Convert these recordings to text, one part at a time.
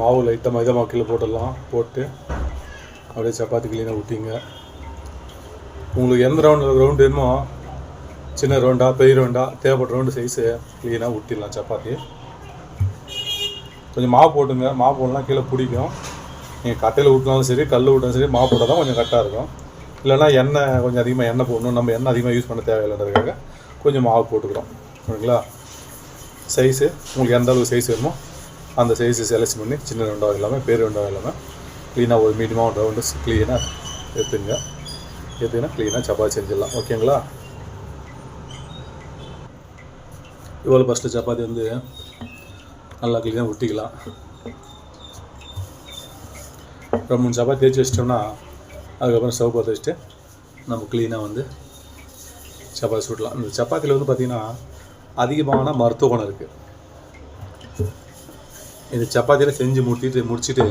மாவு லைட்டாக மைதா மாவு கீழே போட்டுடலாம். போட்டு அப்படியே சப்பாத்தி கிளீனாக ஊற்றிங்க உங்களுக்கு எந்த ரவுண்டில் ரவுண்டு வேணுமோ சின்ன ரவுண்டா பெரிய ரவுண்டா தேவைப்பட்ட ரவுண்டு சைஸு க்ளீனாக ஊற்றிடலாம் சப்பாத்தி. கொஞ்சம் மாவு போட்டுங்க. மாவு போடலாம் கீழே பிடிக்கும். நீங்கள் கட்டையில் ஊட்டினாலும் சரி கல் ஊட்டினாலும் சரி மாவு போட்டால் தான் கொஞ்சம் கரெக்டாக இருக்கும். இல்லைன்னா எண்ணெய் கொஞ்சம் அதிகமாக எண்ணெய் போடணும். நம்ம எண்ணெய் அதிகமாக யூஸ் பண்ண தேவையில்லைன்றதுக்காக கொஞ்சம் மாவு போட்டுக்கிறோம். ஓகேங்களா சைஸு உங்களுக்கு எந்த அளவுக்கு சைஸ் வேணுமோ அந்த சைஸு செலக்ட் பண்ணி சின்ன ரெண்டாக இல்லாமல் பெரிய ரெண்டாக இல்லாமல் க்ளீனாக ஒரு மீடியமாக ரவுண்டு க்ளீனாக எடுத்துங்க. எடுத்துக்கினா க்ளீனாக சப்பாத்தி செஞ்சிடலாம். ஓகேங்களா இவ்வளோ ஃபஸ்ட்டு சப்பாத்தி வந்து நல்லா க்ளீனாக ஒட்டிக்கலாம். ஒரு மூணு சப்பாத்தி தேய்ச்சி வச்சிட்டோம்னா அதுக்கப்புறம் ஸ்டவ் பார்த்து வச்சுட்டு நம்ம க்ளீனாக வந்து சப்பாத்தி சுடலாம் இந்த சப்பாத்தியில் வந்து பார்த்திங்கன்னா அதிகமான மருத்துவ குணம் இருக்குது இந்த சப்பாத்தியில் செஞ்சு முடிச்சிட்டு முடிச்சுட்டு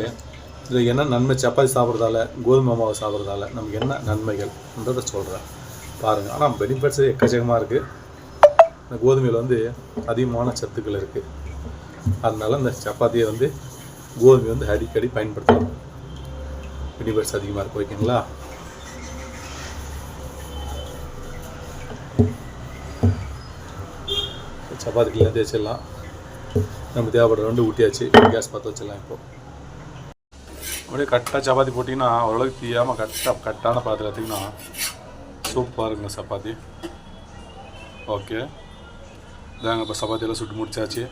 இதில் என்ன நன்மை சப்பாத்தி சாப்பிட்றதால கோதுமை மாவு சாப்பிட்றதால நமக்கு என்ன நன்மைகள்ன்றதை சொல்கிறேன் பாருங்கள் ஆனால் பெனிஃபிட்ஸ் எக்கச்சக்கமாக இருக்குது இந்த கோதுமையில் வந்து அதிகமான சத்துக்கள் இருக்குது அதனால் இந்த சப்பாத்தியை வந்து கோதுமை வந்து அடிக்கடி பயன்படுத்தலாம் பெனிஃபிட்ஸ் அதிகமாக இருக்குது ஓகேங்களா? சப்பாத்திக்கு கிளீனாக தேய்ச்சிடலாம் நம்ம தேவைப்படுற ரெண்டு ஊட்டியாச்சு கேஸ் பற்ற வச்சிடலாம் இப்போ. அப்படியே கரெக்டாக சப்பாத்தி போட்டிங்கன்னா ஓரளவுக்கு தீயாமல் கரெக்டாக கட்டான பாத்திரம் எடுத்திங்கன்னா சூப்பராக இருக்குங்க சப்பாத்தி. ஓகே இதாங்க இப்போ சப்பாத்தியெல்லாம் சுட்டு முடிச்சாச்சு.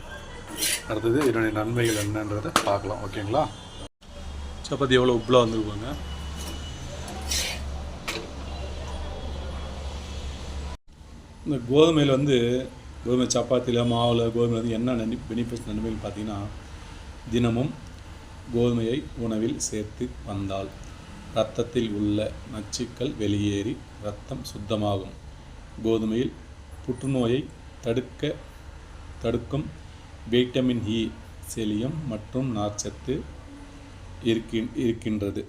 அடுத்தது இதனுடைய நன்மைகள் என்னன்றதை பார்க்கலாம். ஓகேங்களா சப்பாத்தி எவ்வளோ உப்புலாக வந்துருப்பாங்க இந்த கோதுமையில் வந்து கோதுமை சப்பாத்தியில் மாவில் கோதுமை வந்து என்ன நன்மை பெனிஃபிட்ஸ் நன்மைகள் பார்த்தீங்கன்னா தினமும் கோதுமையை உணவில் சேர்த்து வந்தால் இரத்தத்தில் உள்ள நச்சுக்கள் வெளியேறி இரத்தம் சுத்தமாகும். கோதுமையில் புற்றுநோயை தடுக்க தடுக்கும் வைட்டமின் இ செலியம் மற்றும் நார்ச்சத்து இருக்கின் இருக்கின்றது.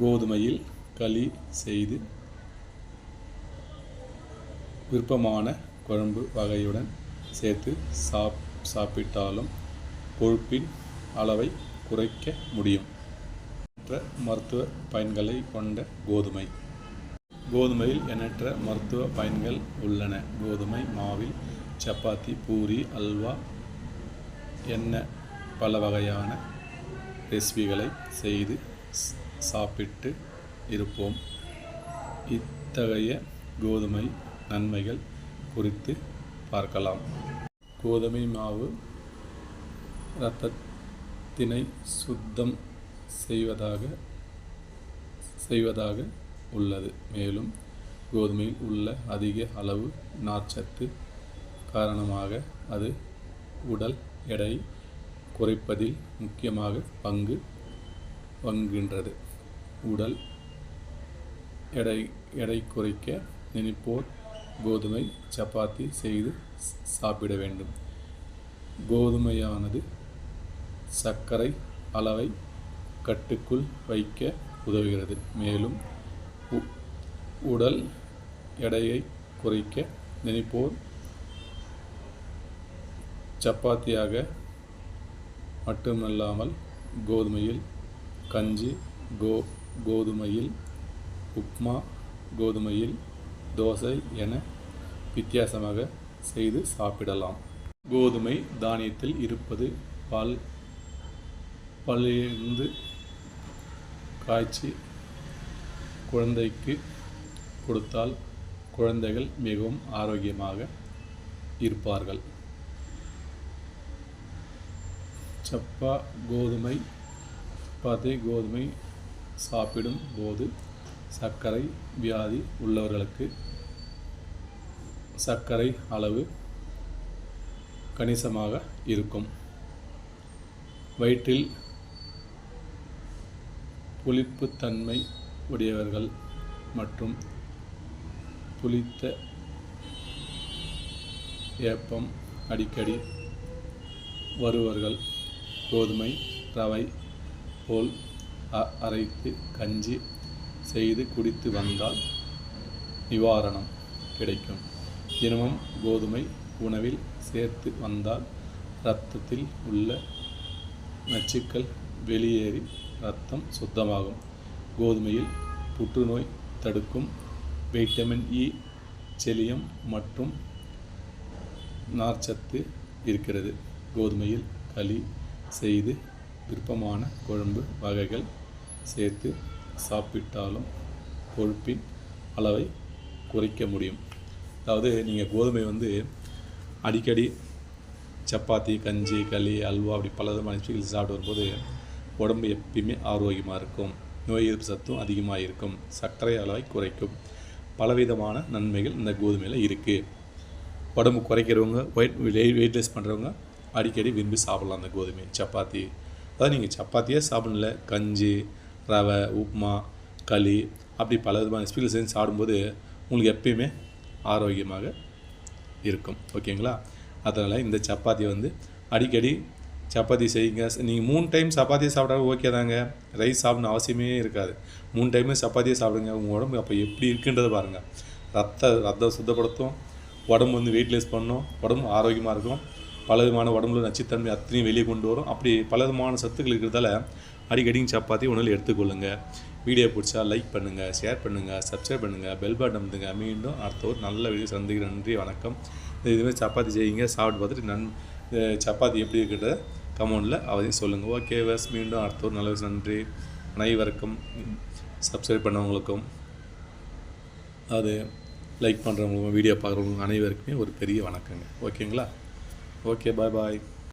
கோதுமையில் களி செய்து விருப்பமான குழம்பு வகையுடன் சேர்த்து சாப் சாப்பிட்டாலும் கொழுப்பின் அளவை குறைக்க முடியும். மற்ற மருத்துவ பயன்களை கொண்ட கோதுமை. கோதுமையில் எண்ணற்ற மருத்துவ பயன்கள் உள்ளன. கோதுமை மாவில் சப்பாத்தி பூரி அல்வா என்ன பல வகையான ரெசிபிகளை செய்து சாப்பிட்டு இருப்போம். இத்தகைய கோதுமை நன்மைகள் குறித்து பார்க்கலாம். கோதுமை மாவு இரத்தத்தினை சுத்தம் செய்வதாக செய்வதாக உள்ளது. மேலும் கோதுமையில் உள்ள அதிக அளவு நார்ச்சத்து காரணமாக அது உடல் எடை குறைப்பதில் முக்கியமாக பங்கு பங்குகின்றது உடல் எடை எடை குறைக்க நினைப்போர் கோதுமை சப்பாத்தி செய்து சாப்பிட வேண்டும். கோதுமையானது சர்க்கரை அளவை கட்டுக்குள் வைக்க உதவுகிறது. மேலும் உ- உடல் எடையை குறைக்க நினைப்போர் சப்பாத்தியாக மட்டுமல்லாமல் கோதுமையில் கஞ்சி கோ கோதுமையில் உப்மா கோதுமையில் தோசை என வித்தியாசமாக செய்து சாப்பிடலாம். கோதுமை தானியத்தில் இருப்பது பால் பல்லிருந்து காய்ச்சி குழந்தைக்கு கொடுத்தால் குழந்தைகள் மிகவும் ஆரோக்கியமாக இருப்பார்கள். சப்பா கோதுமை சப்பாத்தி கோதுமை சாப்பிடும் போது சர்க்கரை வியாதி உள்ளவர்களுக்கு சர்க்கரை அளவு கணிசமாக இருக்கும். வயிற்றில் புளிப்புத்தன்மை உடையவர்கள் மற்றும் புளித்த ஏப்பம் அடிக்கடி வருவர்கள் கோதுமை ரவை போல் அ- அரைத்து கஞ்சி செய்து குடித்து வந்தால் நிவாரணம் கிடைக்கும். தினமும் கோதுமை உணவில் சேர்த்து வந்தால் இரத்தத்தில் உள்ள நச்சுக்கள் வெளியேறி ரத்தம் சுத்தமாகும். கோதுமையில் புற்றுநோய் தடுக்கும். வைட்டமின் இ செலியம் மற்றும் நார்ச்சத்து இருக்கிறது. கோதுமையில் களி செய்து விருப்பமான குழம்பு வகைகள் சேர்த்து சாப்பிட்டாலும் கொழுப்பின் அளவை குறைக்க முடியும். அதாவது நீங்கள் கோதுமை வந்து அடிக்கடி சப்பாத்தி கஞ்சி களி அல்வா அப்படி பல விதமான விஷயங்கள் சாப்பிட்டு வரும்போது உடம்பு எப்பயுமே ஆரோக்கியமாக இருக்கும். நோய் எதிர்ப்பு சத்தும் அதிகமாக இருக்கும். சர்க்கரை அளவை குறைக்கும். பலவிதமான நன்மைகள் இந்த கோதுமையில் இருக்குது உடம்பு குறைக்கிறவங்க வெயிட் வெயிட்லெஸ் பண்ணுறவங்க அடிக்கடி விரும்பி சாப்பிட்லாம் அந்த கோதுமை சப்பாத்தி. அதாவது நீங்கள் சப்பாத்தியே சாப்பிடல கஞ்சி ரவை உப்புமா களி அப்படி பல விதமான ஸ்பீல் செஞ்சு சாப்பிடும்போது உங்களுக்கு எப்பயுமே ஆரோக்கியமாக இருக்கும். ஓகேங்களா? அதனால் இந்த சப்பாத்தி வந்து அடிக்கடி சப்பாத்தி செய்யுங்க. நீங்கள் மூணு டைம் சப்பாத்தியை சாப்பிட்டா ஓகே தாங்க. ரைஸ் சாப்பிடணும் அவசியமே இருக்காது. மூணு டைமே சப்பாத்தியை சாப்பிடுங்க. உங்கள் உடம்பு அப்போ எப்படி இருக்குன்றதை பாருங்கள் ரத்த ரத்தம் சுத்தப்படுத்தும். உடம்பு வந்து வெயிட்லெஸ் பண்ணும். உடம்பு ஆரோக்கியமாக இருக்கும். பல விதமான உடம்புல நச்சுத்தன்மை அத்தனையும் வெளியே கொண்டு வரும். அப்படி பல விதமான சத்துக்கள் இருக்கிறதால அடிக்கடி சப்பாத்தி உணவில் எடுத்துக்கொள்ளுங்க. வீடியோ பிடிச்சா லைக் பண்ணுங்கள் ஷேர் பண்ணுங்கள் சப்ஸ்கிரைப் பண்ணுங்கள் பெல் பட்டன் அமுத்துங்க. மீண்டும் அடுத்த ஒரு நல்ல வீடியோ சந்திக்கிறேன். நன்றி வணக்கம். இதுமாதிரி சப்பாத்தி செய்யுங்க. சாப்பிட்டு பார்த்துட்டு நன் சப்பாத்தி எப்படி இருக்கிறத கமெண்டில் அவதையும் சொல்லுங்கள் ஓகே வேஸ் மீண்டும் அடுத்த ஒரு நல்ல நன்றி. அனைவருக்கும் சப்ஸ்கிரைப் பண்ணவங்களுக்கும் அது லைக் பண்ணுறவங்களுக்கும் வீடியோ பார்க்குறவங்களுக்கும் அனைவருக்குமே ஒரு பெரிய வணக்கங்க. ஓகேங்களா ஓகே பாய் பாய்